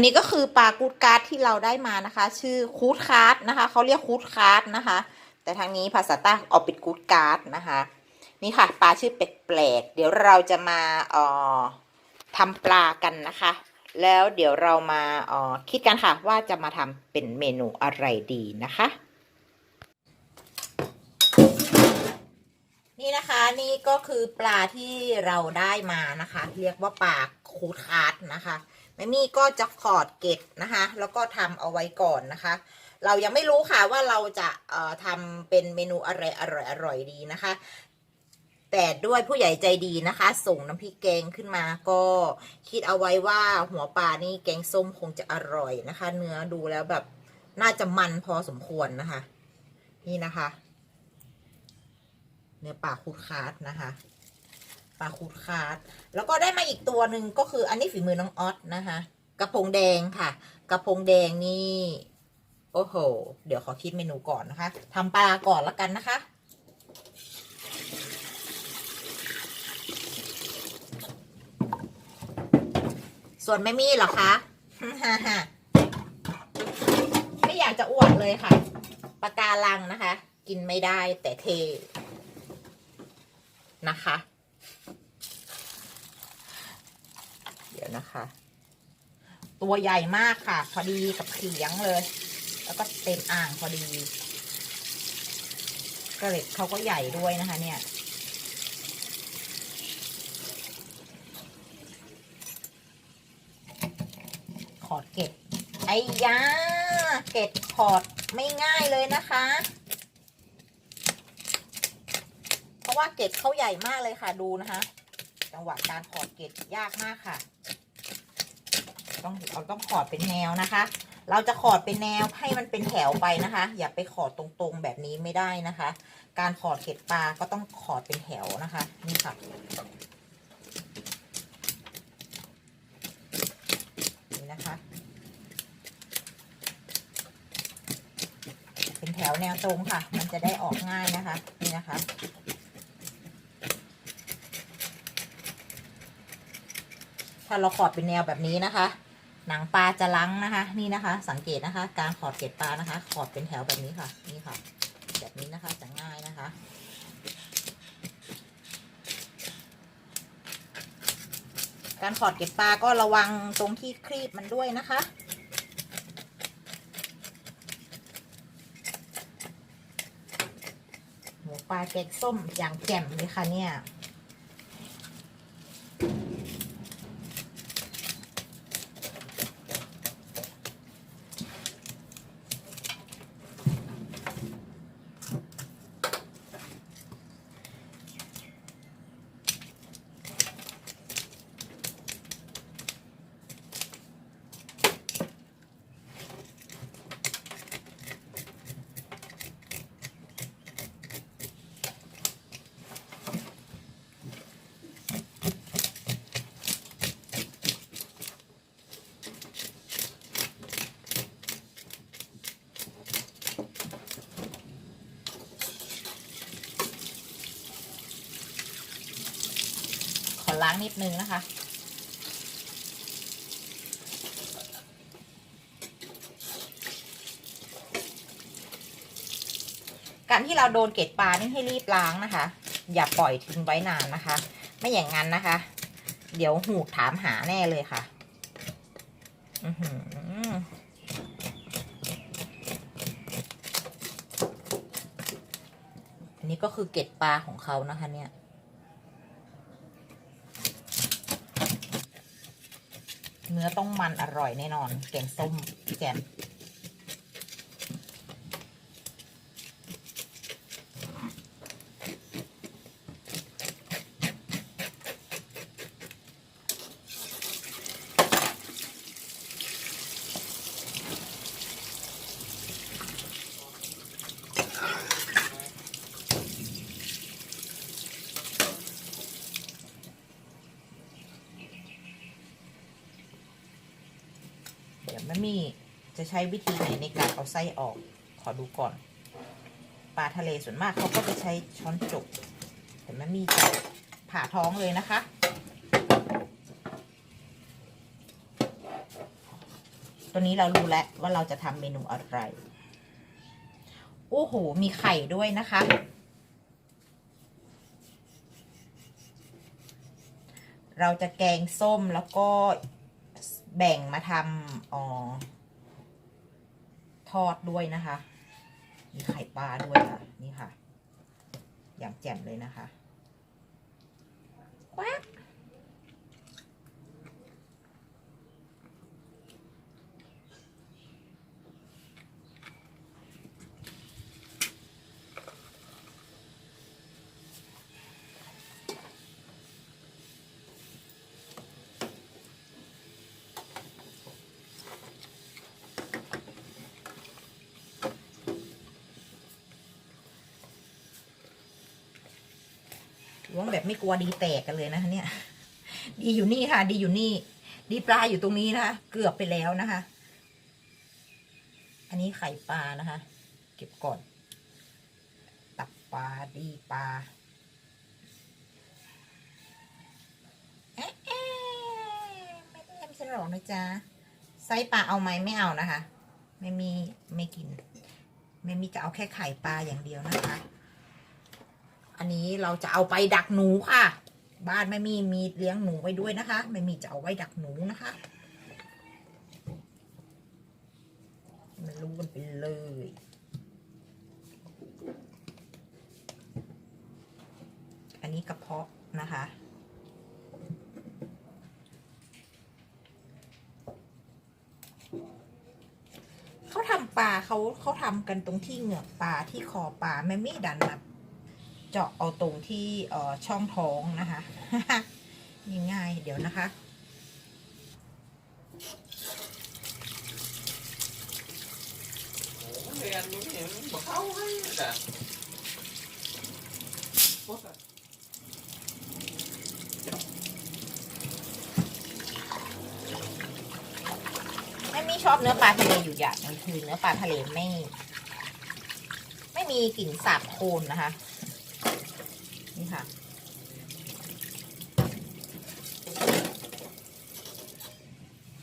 ันนี้ก็คือปลากูดการ์ดที่เราได้มานะคะ ชื่อคูดคาร์ดนะคะเขาเรียกคูดคาร์ดนะคะ แต่ทางนี้ภาษาใต้ออกเป็นกูดการ์ดนะคะ นี่ค่ะปลาชื่อแปลกๆเดี๋ยวเราจะมาเอ่อทำปลากันนะคะ แล้วเดี๋ยวเรามาเอ่อคิดกันค่ะว่าจะมาทำเป็นเมนูอะไรดีนะคะ นี่นะคะนี่ก็คือปลาที่เราได้มานะคะ เรียกว่าปลาคูดคาร์ดนะคะ แม่มี่ก็จะขอดเกล็ดนะคะ แล้วก็ทำเอาไว้ก่อนนะคะ เรายังไม่รู้ค่ะว่าเราจะเอ่อทำเป็นเมนูอะไรอร่อยอร่อยดีนะคะ แต่ด้วยผู้ใหญ่ใจดีนะคะ ส่งน้ำพริกแกงขึ้นมาก็คิดเอาไว้ว่าหัวปลานี่แกงส้มคงจะอร่อยนะคะ เนื้อดูแล้วแบบน่าจะมันพอสมควรนะคะ นี่นะคะ เนื้อปลาคูดคาร์ดนะคะ ปลาคูดคาร์ดแล้วก็ได้มาอีกตัวหนึ่งก็คืออันนี้ฝีมือน้องออสนะคะ กระพงแดงค่ะ กระพงแดงนี่ โอ้โห เดี๋ยวขอคิดเมนูก่อนนะคะทำปลาก่อนแล้วกันนะคะส่วนแม่มี่เหรอคะ ไม่อยากจะอวดเลยค่ะ ปากการังนะคะ กินไม่ได้แต่เท นะคะ เดี๋ยว นะคะ ตัวใหญ่มากค่ะ พอดีกับเขียงเลย แล้วก็เต็มอ่างพอดีกระเล็ดเขาก็ใหญ่ด้วยนะคะ เนี่ยขอดเก็บไอ้ยาเก็บขอดไม่ง่ายเลยนะคะ เพราะว่าเก็ดเขาใหญ่มากเลยค่ะดูนะคะ จังหวะการขอดเก็ดยากมากค่ะ ต้องเราต้องขอดเป็นแนวนะคะ เราจะขอดเป็นแนวให้มันเป็นแถวไปนะคะ อย่าไปขอดตรงๆแบบนี้ไม่ได้นะคะ การขอดเกล็ดปลาก็ต้องขอดเป็นแถวนะคะนี่ค่ะนี่นะคะ เป็นแถวแนวตรงค่ะ มันจะได้ออกง่ายนะคะนี่นะคะถ้าเราขอดเป็นแนวแบบนี้นะคะ หนังปลาจะลังนะคะ นี่นะคะ สังเกตนะคะ การขอดเกล็ดปลานะคะ ขอดเป็นแถวแบบนี้ค่ะ นี่ค่ะ แบบนี้นะคะจะง่ายนะคะการขอดเกล็ดปลาก็ระวังตรงที่ครีบมันด้วยนะคะหมูปลาแกงส้มอย่างแจ่มเลยค่ะเนี่ยางนิดนึงนะคะ การที่เราโดนเกล็ดปลานี่ให้รีบล้างนะคะ อย่าปล่อยทิ้งไว้นานนะคะ ไม่อย่างนั้นนะคะ เดี๋ยวหูถามหาแน่เลยค่ะอือหืออันนี้ก็คือเกล็ดปลาของเขานะคะเนี่ย เนื้อต้องมันอร่อยแน่นอน แกงส้มแกง ดี๋ยวแม่มี่จะใช้วิธีไหนในการเอาไส้ออก ขอดูก่อน ปลาทะเลส่วนมากเขาก็จะใช้ช้อนจุกแต่แม่มี่จะผ่าท้องเลยนะคะตัวนี้เรารู้แล้วว่าเราจะทำเมนูอะไร โอ้โห มีไข่ด้วยนะคะ เราจะแกงส้มแล้วก็ แบ่งมาทำอ๋อทอดด้วยนะคะ มีไข่ปลาด้วยค่ะ นี่ค่ะ อย่างแจ่มเลยนะคะแว๊บ ล้วงแบบไม่กลัวดีแตกกันเลยนะคะ เนี่ย ดีอยู่นี่ค่ะ ดีอยู่นี่ ดีปลาอยู่ตรงนี้นะคะ เกือบไปแล้วนะคะ อันนี้ไข่ปลานะคะ เก็บก่อน ตับปลาดีปลาเอ๊ะไม่ได้ไม่ใช่หรอกนะจ๊ะไส้ปลาเอาไหมไม่เอานะคะ ไม่มีไม่กิน ไม่มีจะเอาแค่ไข่ปลาอย่างเดียวนะคะ อันนี้เราจะเอาไปดักหนูค่ะ บ้านไม่มีมีเลี้ยงหนูไว้ด้วยนะคะ ไม่มีจะเอาไว้ดักหนูนะคะมันรู้กันไปเลยอันนี้กระเพาะนะคะ เขาทำปลาเขาเขาทำกันตรงที่เหงือกปลาที่คอปลาไม่ไม่ดันมา เจาะเอาตรงที่เออช่องท้องนะคะง่ายๆเดี๋ยวนะคะเรียนนี่เห็นบอกเข้าให้แต่ไม่มีชอบเนื้อปลาทะเลอยู่อย่างนึงคือเนื้อปลาทะเลไม่ ไม่มีกลิ่นสาบโคลนนะคะ นี่ค่ะ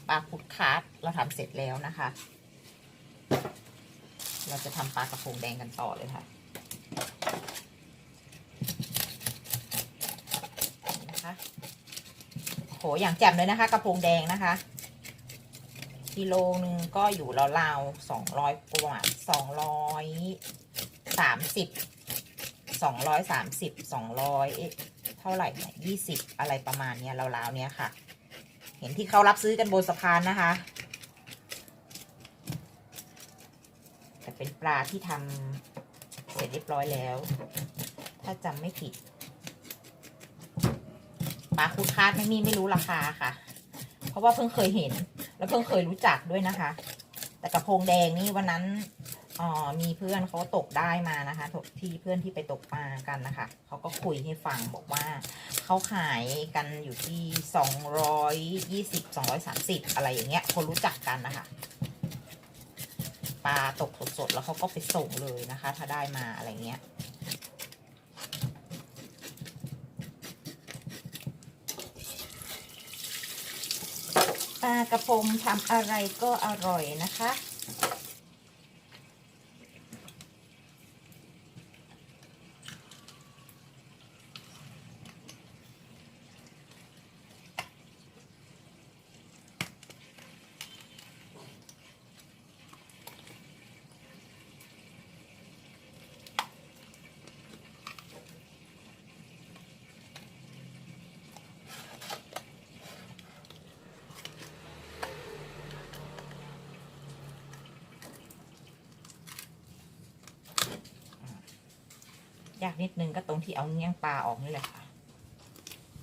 ปลาคุดคาร์ด เสร็จแล้วนะคะ เราจะทำปลากระพงแดงกันต่อเลยค่ะนะคะโหอย่างแจ่มเลยนะคะ กระพงแดงนะคะกิโลนึงก็อยู่ราวๆสองร้อยประมาสองร้อยสามสิบสองร้อยสามสิบสองร้อยเท่าไหร่เนี่ยยี่สิบอะไรประมาณเนี้ยราวๆเนี้ยค่ะ เห็นที่เขารับซื้อกันบนสะพานนะคะ แต่เปลาที่ทำเสร็จเรียบร้อยแล้ว ถ้าจำไม่ผิดปลาคูดคาดไม่มีไม่รู้ราคาค่ะ เพราะว่าเพิ่งเคยเห็น แล้วเพิ่งเคยรู้จักด้วยนะคะ แต่กระพงแดงนี่วันนั้นอ๋อมีเพื่อนเขาตกได้มานะคะที่เพื่อนที่ไปตกปลากันนะคะเขาก็คุยให้ฟังบอกว่าเขาขายกันอยู่ที่สองร้อยยี่สิบสองร้อยสามสิบอะไรอย่างเงี้ย คนรู้จักกันนะคะ ปลาตกสดๆแล้วเขาก็ไปส่งเลยนะคะ ถ้าได้มาอะไรเงี้ยปลากระพงทำอะไรก็อร่อยนะคะ ยากนิดนึงก็ตรงที่เอาเงี้ยงปลาออกนี่แหละค่ะ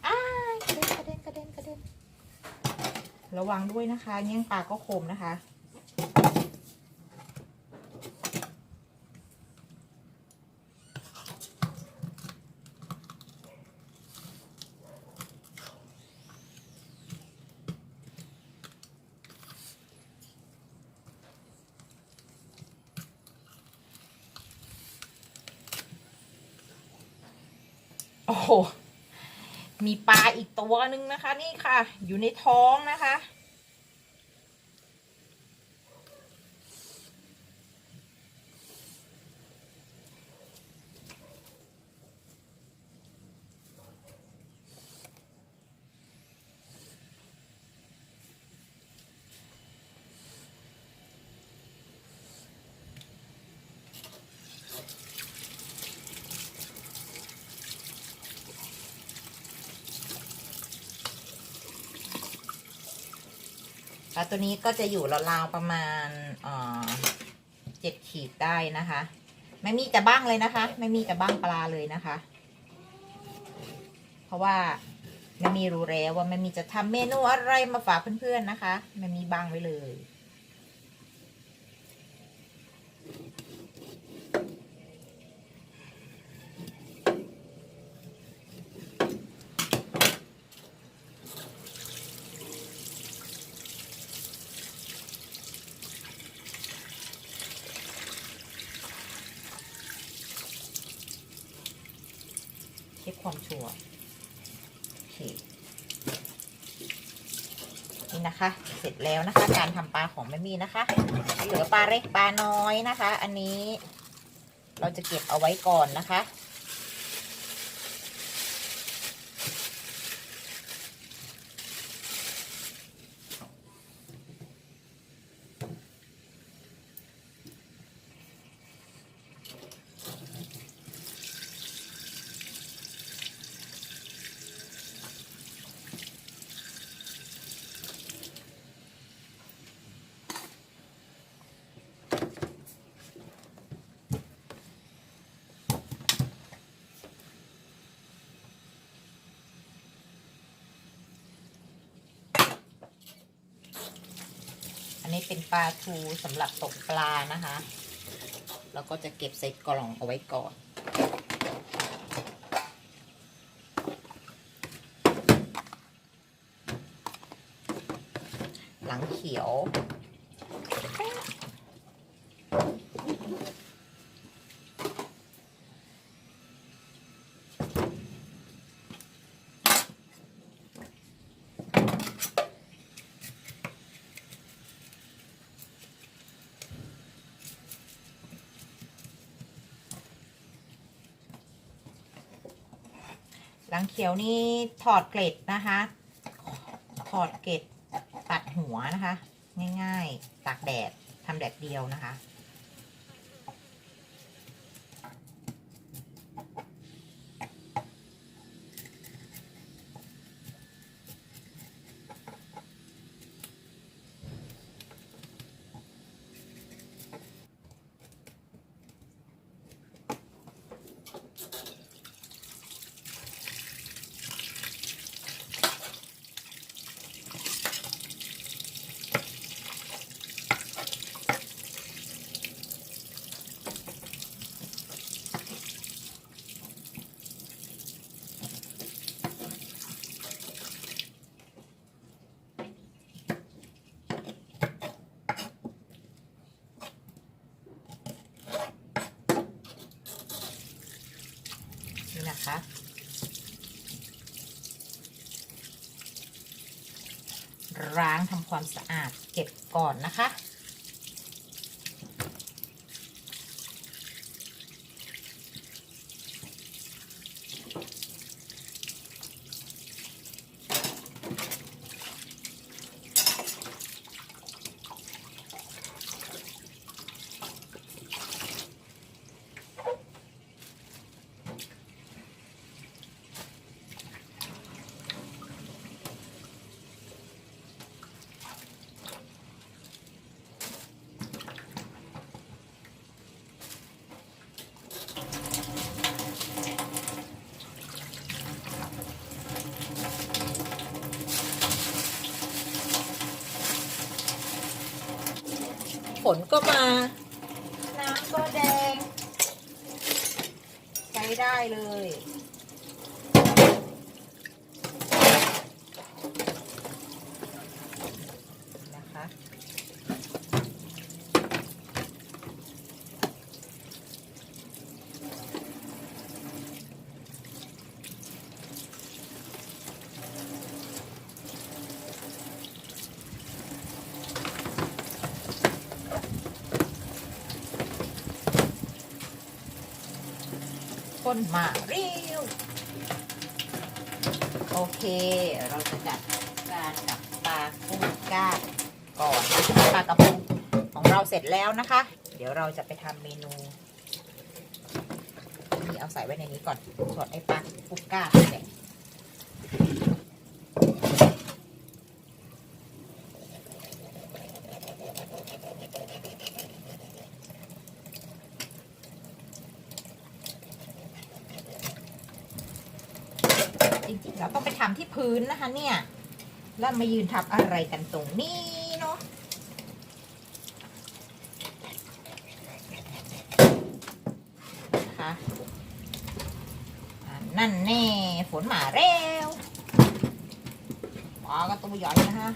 อ้ายกระเด็นกระเด็นกระเด็นกระเด็นระวังด้วยนะคะ เงี้ยงปลาก็คมนะคะ โอ้โห มีปลาอีก ตัวหนึ่งนะคะ นี่ค่ะ อยู่ในท้องนะคะ ตัวนี้ก็จะอยู่ราวๆประมาณเจ็ดขีดได้นะคะ ไม่มีแต่บ้างเลยนะคะ ไม่มีแต่บ้างปลาเลยนะคะ เพราะว่าไม่มีรู้แล้วว่าไม่มีจะทำเมนูอะไรมาฝากเพื่อนๆนะคะ ไม่มีบ้างไว้เลย เช็คความชัวร์โอเคนี่นะคะ เสร็จแล้วนะคะ การทำปลาของแม่มีนะคะ เหลือปลาเล็กปลาน้อยนะคะ อันนี้ เราจะเก็บเอาไว้ก่อนนะคะ อั นี้เป็นปลาทูสำหรับตกปลานะคะ แล้วก็จะเก็บใส่กล่องเอาไว้ก่อน หลังเขียว หลังเขียวนี่ถอดเกล็ดนะคะ ถอดเกล็ดตัดหัวนะคะ ง่ายๆตากแดดทำแดดเดียวนะคะ นะคะ ล้างทำความสะอาดเก็บก่อนนะคะ ฝนก็มา น้ำก็แดง ใช้ได้เลย นมาเร็ว โอเค เราจะจัดการกับปลากุ้งก้านก่อนปลากระพงของเราเสร็จแล้วนะคะ เดี๋ยวเราจะไปทำเมนูนี่เอาใส่ไว้ในนี้ก่อนส่วนไอ้ปลากุ้งก้านเนี่ย เราต้องไปทำที่พื้นนะ คะเนี่ย แล้วมายืนทับอะไรกันตรงนี้เนาะนะคะนั่นแน่ฝนมาแล้วปลาก็ตัวใหญ่นะคะ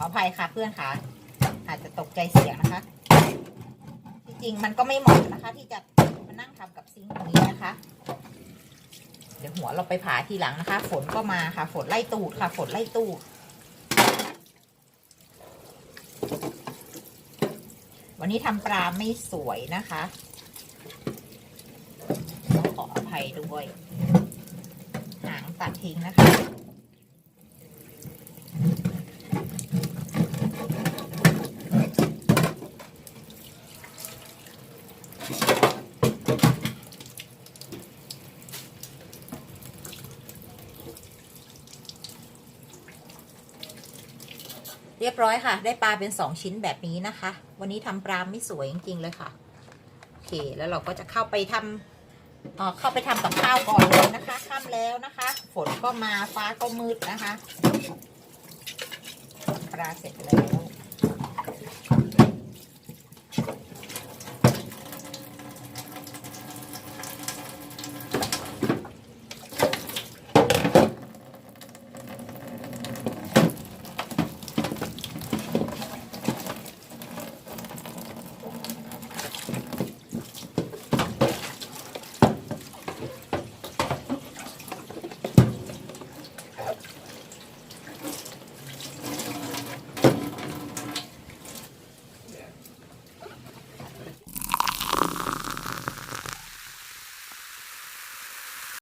ออภัยค่ะเพื่อนค่ะ อาจจะตกใจเสียงนะคะจริงๆมันก็ไม่เหมาะนะคะ ที่จะมานั่งทำกับซิงค์ตรงนี้นะคะ เดี๋ยวหัวเราไปผ่าทีหลังนะคะ ฝนก็มาค่ะ ฝนไล่ตูดค่ะ ฝนไล่ตูดวันนี้ทำปลาไม่สวยนะคะขออภัยด้วย หางตัดทิ้งนะคะ ร้อยค่ะ ได้ปลาเป็นสองชิ้นแบบนี้นะคะ วันนี้ทำปลาไม่สวยจริงๆเลยค่ะ โอเค แล้วเราก็จะเข้าไปทำเออเข้าไปทำกับข้าวก่อนเลยนะคะค่ำแล้วนะคะ ฝนก็มาฟ้าก็มืดนะคะ ปลาเสร็จแล้ว